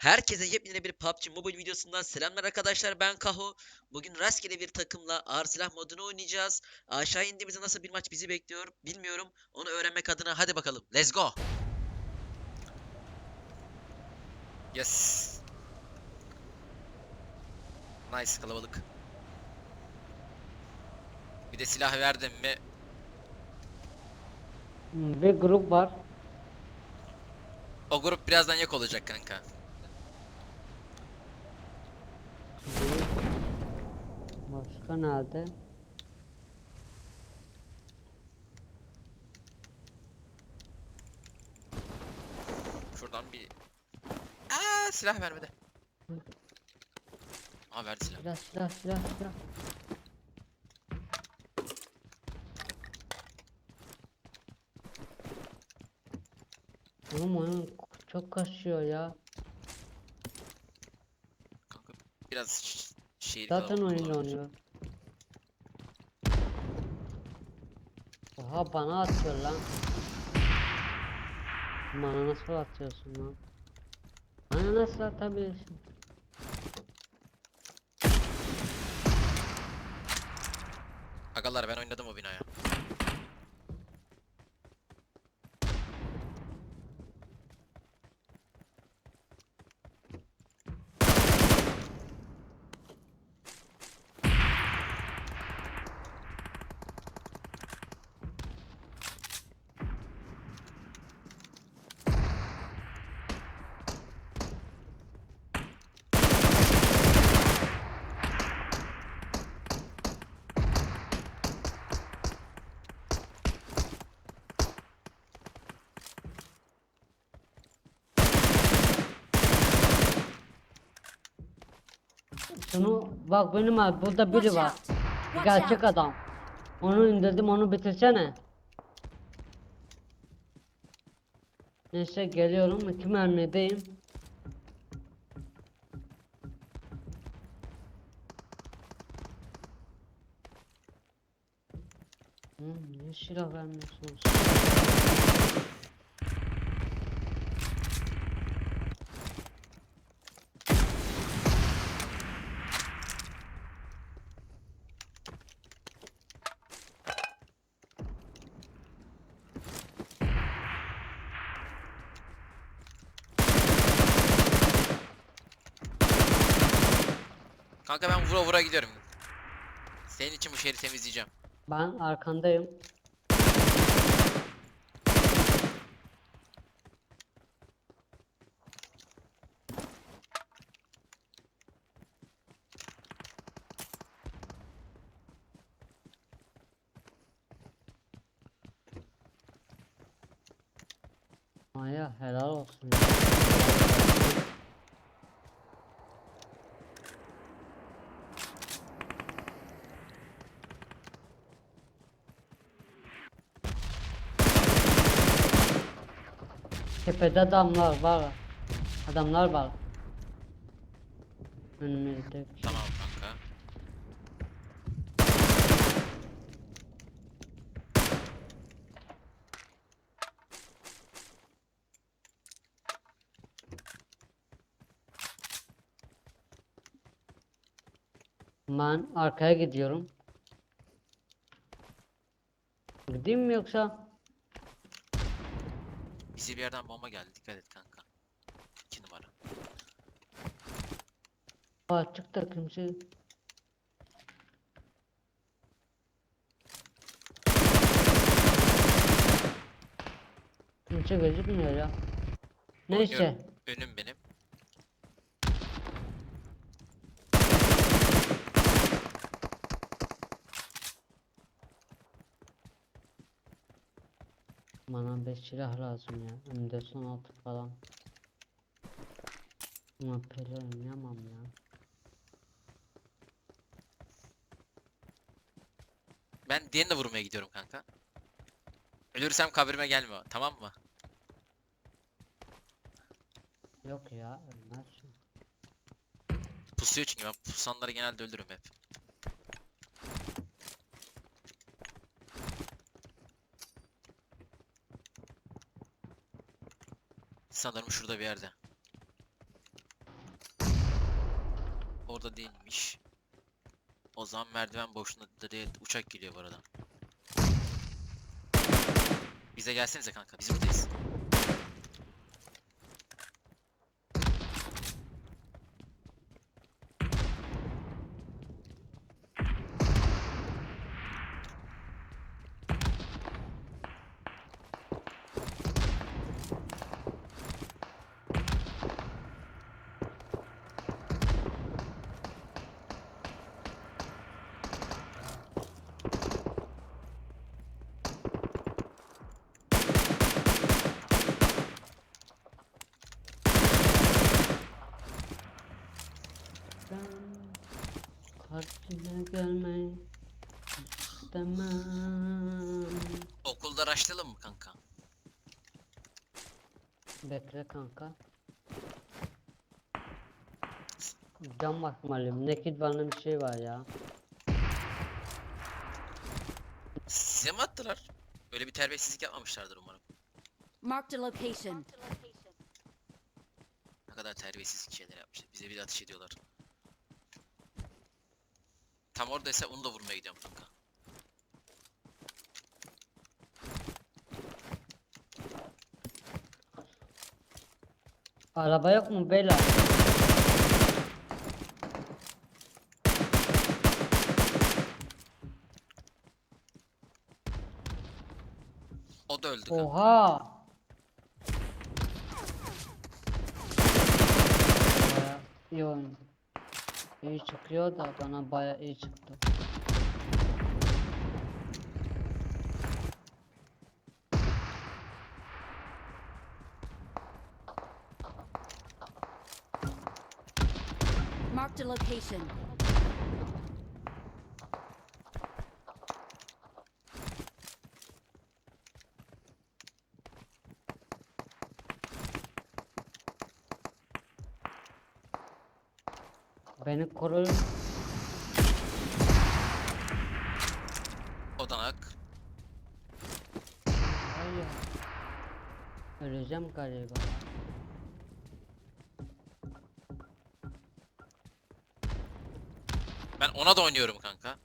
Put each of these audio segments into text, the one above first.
Herkese yepyeni bir PUBG Mobile videosundan selamlar arkadaşlar ben Kaho. Bugün rastgele bir takımla ağır silah modunu oynayacağız. Aşağı indiğimizde nasıl bir maç bizi bekliyor bilmiyorum. Onu öğrenmek adına hadi bakalım let's go. Yes. Nice kalabalık. Bir de silah verdim mi Hmm, Bir grup var. o grup birazdan yok olacak kanka. Başka nerede? Şuradan bir... Aa silah vermedi. Aa verdi silah. Silah silah silah silah. Oğlum oyun çok kasıyor ya. Kanka biraz şehir Zaten oyun oynuyor. Oha bana atıyor lan. Bana nasıl atıyorsun lan? Bana nasıl atabiliyorsun? Agalar ben oynadım o binaya. Şunu bak benim abi burada biri var. Gerçek adam. Onu indirdim onu bitirsene. Neyse geliyorum. İki mermideyim. Hmm, ne silah vermiyorsunuz? Kanka ben vura vura gidiyorum. Senin için bu şehri temizleyeceğim. Ben arkandayım. Maya helal olsun. ya. Tepede adamlar var. Adamlar var. Önümüzde. Tamam kanka. Ben arkaya gidiyorum. Gideyim mi yoksa? Bize bir yerden bomba geldi. Dikkat et kanka. 2 numara. Açık da kimse. Kimse gözükmüyor ya. Neyse. Oynuyorum. Önüm benim. Bana 5 silah lazım ya. Önde son altı falan. Ama pele oynayamam ya. Ben diğerini de vurmaya gidiyorum kanka. Ölürsem kabrime gelme. Tamam mı? Yok ya ölmezsin. Pusuyor çünkü ben pusanları genelde öldürürüm hep. Sanırım şurada bir yerde. Orada değilmiş. O zaman merdiven boşluğunda değil. Uçak geliyor bu arada. Bize gelsenize kanka. Biz buradayız. Okulda raşlayalım mı kanka? Bekle kanka. Cam bakmalıyım. Naked bana bir şey var ya. Size mi attılar? Öyle bir terbiyesizlik yapmamışlardır umarım. Marked a location. Ne kadar terbiyesiz şeyler yapmışlar. Bize bir de ateş ediyorlar. Tam oradaysa onu da vurmaya gidiyorum kanka. Araba yok mu beyler? O da öldü kanka. Oha! Baya iyi oyun. İyi çıkıyor da bana baya iyi çıktı. Location. Beni koruyun. Odanak. Hayır. Öleceğim galiba. Ben ona da oynuyorum kanka.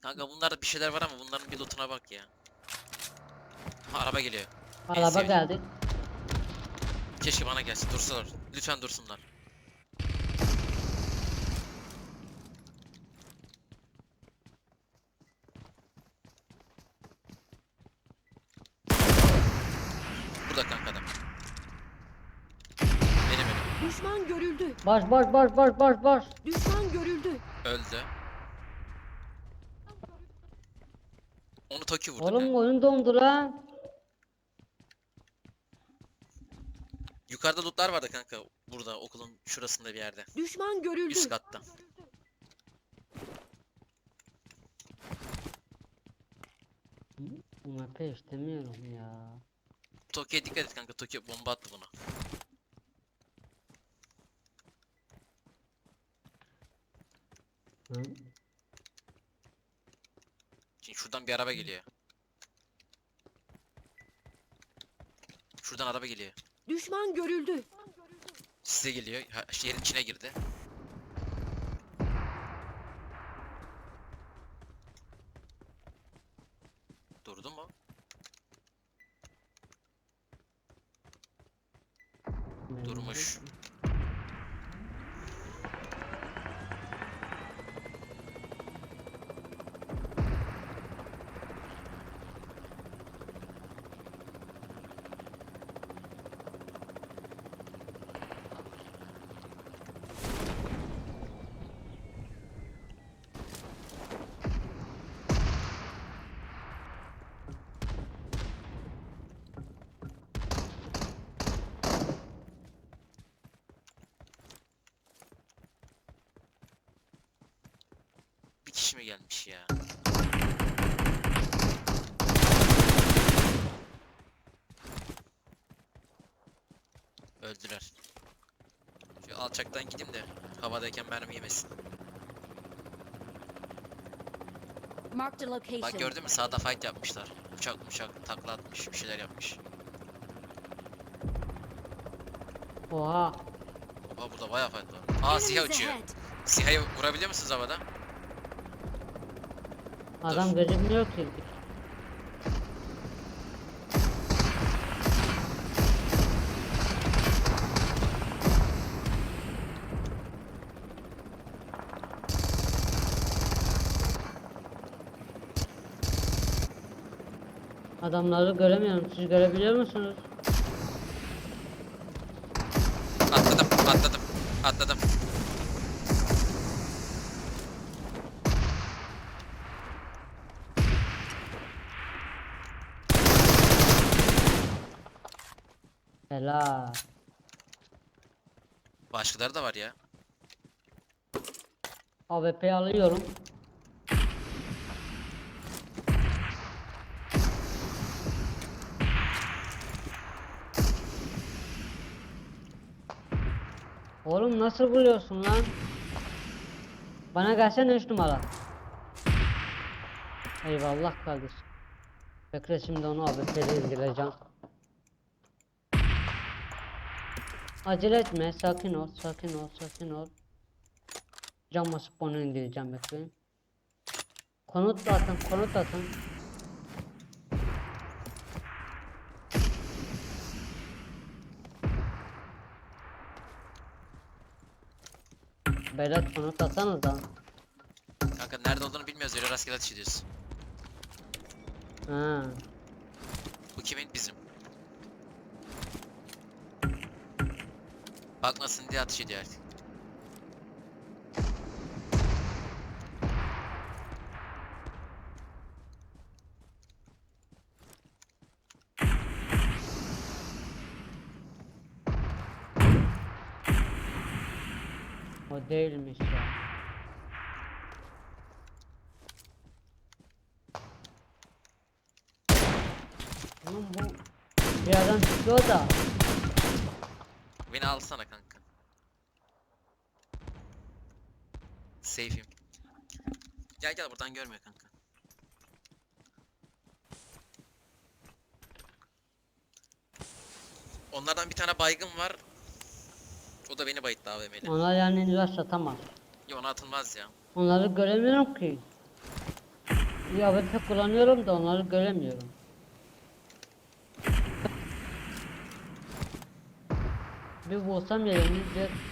Kanka bunlarda bir şeyler var ama bunların bir lootuna bak ya. Ha, araba geliyor. Araba sevdiğim. geldi. Keşke bana gelsin. Dursalar. Lütfen dursunlar. Burada kanka adam. Benim önüm. Düşman görüldü. Baş baş baş baş baş baş. Düşman görüldü. Öldü. Onu Toki vurdu. Oğlum oyun dondu lan. Yukarıda lootlar vardı kanka. Burada okulun şurasında bir yerde. Düşman görüldü. Üst katta. UMP istemiyorum ya. Toki'ye dikkat et kanka. Toki bomba attı buna. Hı? Şimdi şuradan bir araba geliyor. Şuradan araba geliyor. Düşman görüldü. Size geliyor. Ha, yerin içine girdi. Durdu mu? Benim Durmuş. Bir kişi mi gelmiş ya? Öldüler. Şu alçaktan gideyim de havadayken mermi yemesin. Bak gördün mü sağda fight yapmışlar. Uçak uçak takla atmış bir şeyler yapmış. Oha. Oha burada bayağı fight var. Aa SİHA Enemies uçuyor. SİHA'yı vurabiliyor musunuz havada? Adam gözükmüyor ki. Adamları göremiyorum. Siz görebiliyor musunuz? Atladım atladım atladım. Helal. Başkaları da var ya. AWP alıyorum. Oğlum nasıl buluyorsun lan? Bana gelsene 3 numara. Eyvallah kardeşim. Bekle şimdi onu AWP'yle indireceğim. Acele etme, sakin ol, sakin ol, sakin ol. Cam basıp onu indireceğim bekleyin. Konut da atın, konut da atın. Berat konut atsanız da. Kanka nerede olduğunu bilmiyoruz öyle rastgele ateş ediyoruz. Ha. Bu kimin? Bizim. Bakmasın diye ateş ediyor artık. O değilmiş ya. Oğlum bu bir adam çıkıyor da. Beni alsana kanka. Safe'im. Gel gel buradan görmüyor kanka. Onlardan bir tane baygın var. O da beni bayıttı AVM'yle. Onlar yani ilaç atamaz. Ya ona atılmaz ya. Onları göremiyorum ki. Bir AWP kullanıyorum da onları göremiyorum. Bir bulsam yerini bir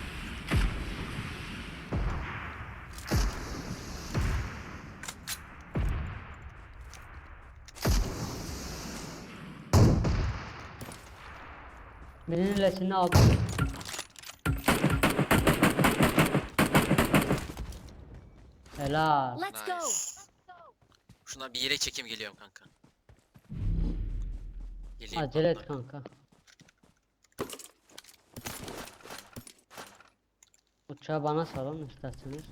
Birinin lesini aldım. Helal. Let's go. Nice. Şuna bir yere çekim geliyorum kanka. Geleyim Acele et vallahi. kanka. Uçağı bana salın isterseniz.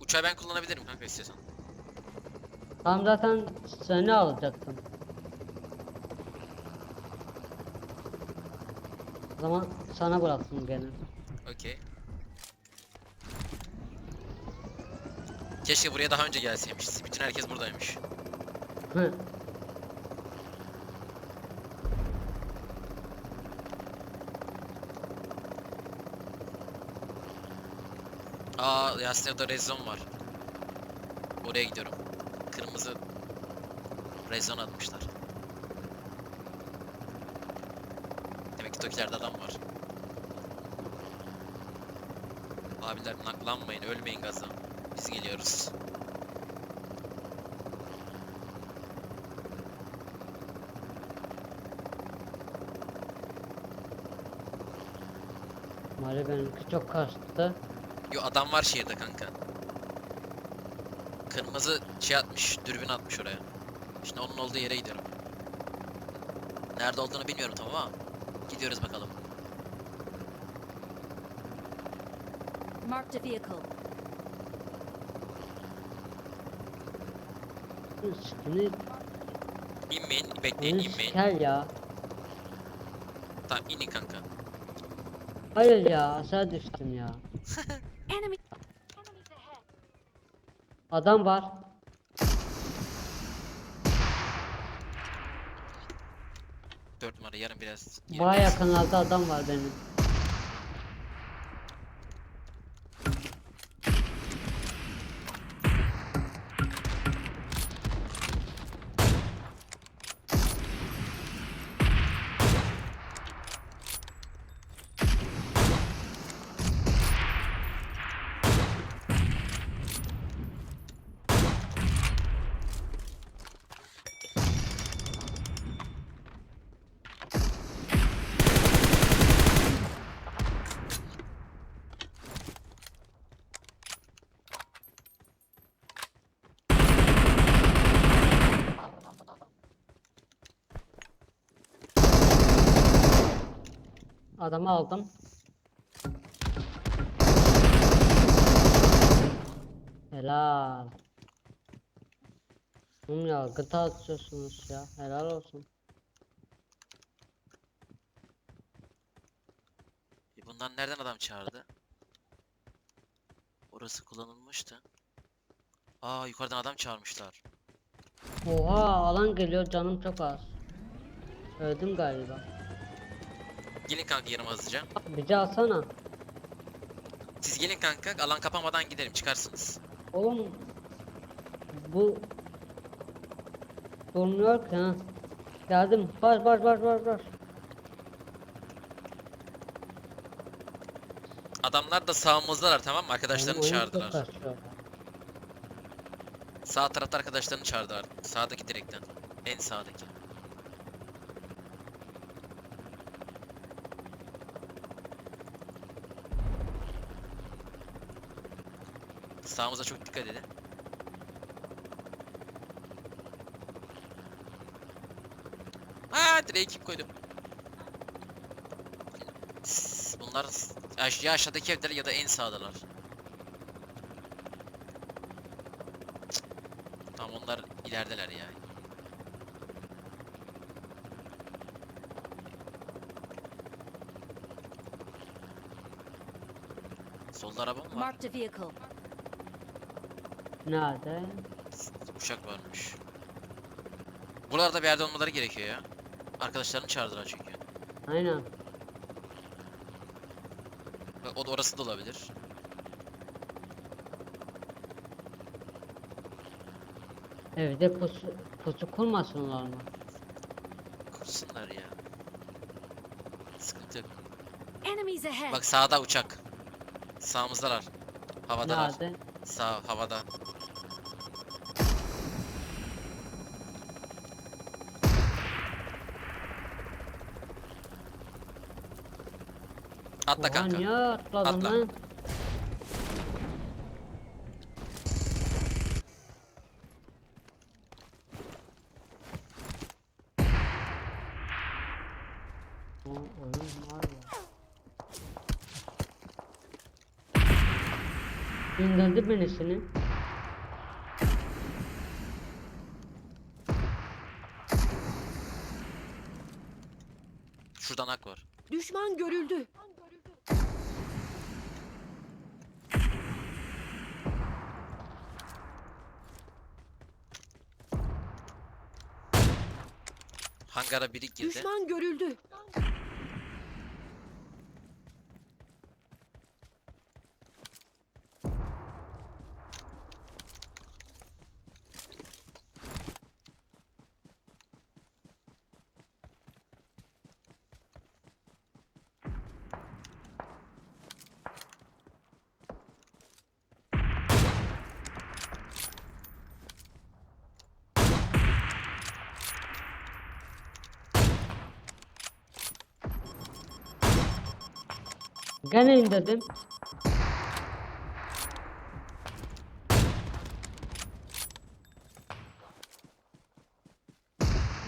Uçağı ben kullanabilirim kanka istiyorsan. Tam zaten seni alacaktım. O zaman sana bıraktım gene. Okey. Keşke buraya daha önce gelseymişiz. Bütün herkes buradaymış. Hı. Aa Yasin'de rezon var. Oraya gidiyorum. Kırmızı rezon atmışlar. Tokiler'de adam var. Abiler naklanmayın, ölmeyin gaza. Biz geliyoruz. Mali benimki çok kaçtı. Yo adam var şehirde kanka. Kırmızı şey atmış, dürbün atmış oraya. Şimdi onun olduğu yere gidiyorum. Nerede olduğunu bilmiyorum tamam ama gidiyoruz bakalım. Marked a vehicle. Şimdi İnmeyin, bekleyin oyun inmeyin. siker ya. Tamam inin kanka. Hayır ya aşağı düştüm ya. Enemy. Adam var. Dört numara yarın biraz. Baya yakınlarda adam var benim. Adamı aldım. Helal. Oğlum ya gıda atıyorsunuz ya. Helal olsun. E Bundan nereden adam çağırdı? Orası kullanılmıştı. Aa yukarıdan adam çağırmışlar. Oha alan geliyor canım çok az. Öldüm galiba. Gelin kanka yanıma hızlıca. Bizi alsana. Siz gelin kanka alan kapamadan gidelim çıkarsınız. Oğlum bu durmuyor ki ha. Geldim. Baş baş baş baş baş. Adamlar da sağımızdalar tamam mı? Arkadaşlarını oyun çok çağırdılar. Sağ tarafta arkadaşlarını çağırdılar. Sağdaki direkten. En sağdaki. Sağımıza çok dikkat edin. Aa direği kim koydum? S- Bunlar ya aşağıdaki evler ya da en sağdalar. Tamam onlar ilerideler ya. Solda araba mı var? Nerede? Uçak varmış. Buralarda bir yerde olmaları gerekiyor ya. Arkadaşlarını çağırdılar çünkü. Aynen. Bak, O da orası da olabilir. Evde pusu, pusu kurmasınlar mı? Kursunlar ya. Sıkıntı yok. Enemies ahead. Bak sağda uçak. Sağımızdalar. Havadalar. Nerede? Sağ havada. Atla Oha kanka. niye atladın Atla. lan? O oyun var ya. İndirdi birisini. Şuradan ak var. Düşman görüldü. Hangara biri girdi. Düşman görüldü. Gene indirdim.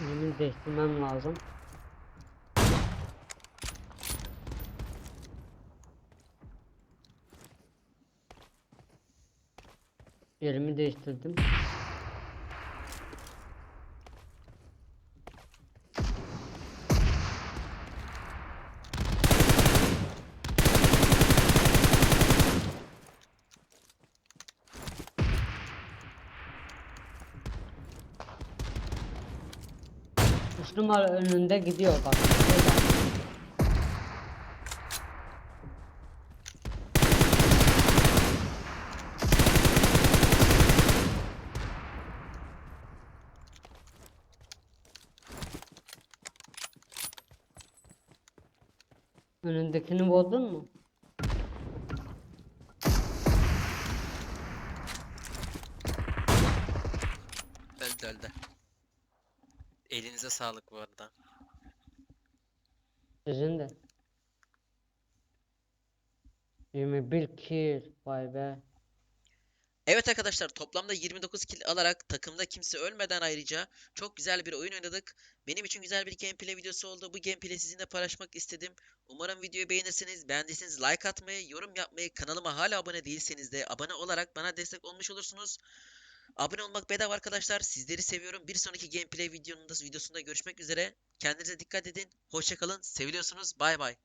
Yerimi değiştirmem lazım. Yerimi değiştirdim. 3 numara önünde gidiyor bak. Önündekini bozdun mu? Öldü öldü. Elinize sağlık bu arada. Sizin de. 21 kill. Vay be. Evet arkadaşlar toplamda 29 kill alarak takımda kimse ölmeden ayrıca çok güzel bir oyun oynadık. Benim için güzel bir gameplay videosu oldu. Bu gameplay'i sizinle paylaşmak istedim. Umarım videoyu beğenirsiniz. Beğendiyseniz like atmayı, yorum yapmayı, kanalıma hala abone değilseniz de abone olarak bana destek olmuş olursunuz. Abone olmak bedava arkadaşlar. Sizleri seviyorum. Bir sonraki gameplay videonunda, videosunda görüşmek üzere. Kendinize dikkat edin. Hoşçakalın. Seviliyorsunuz. Bay bay.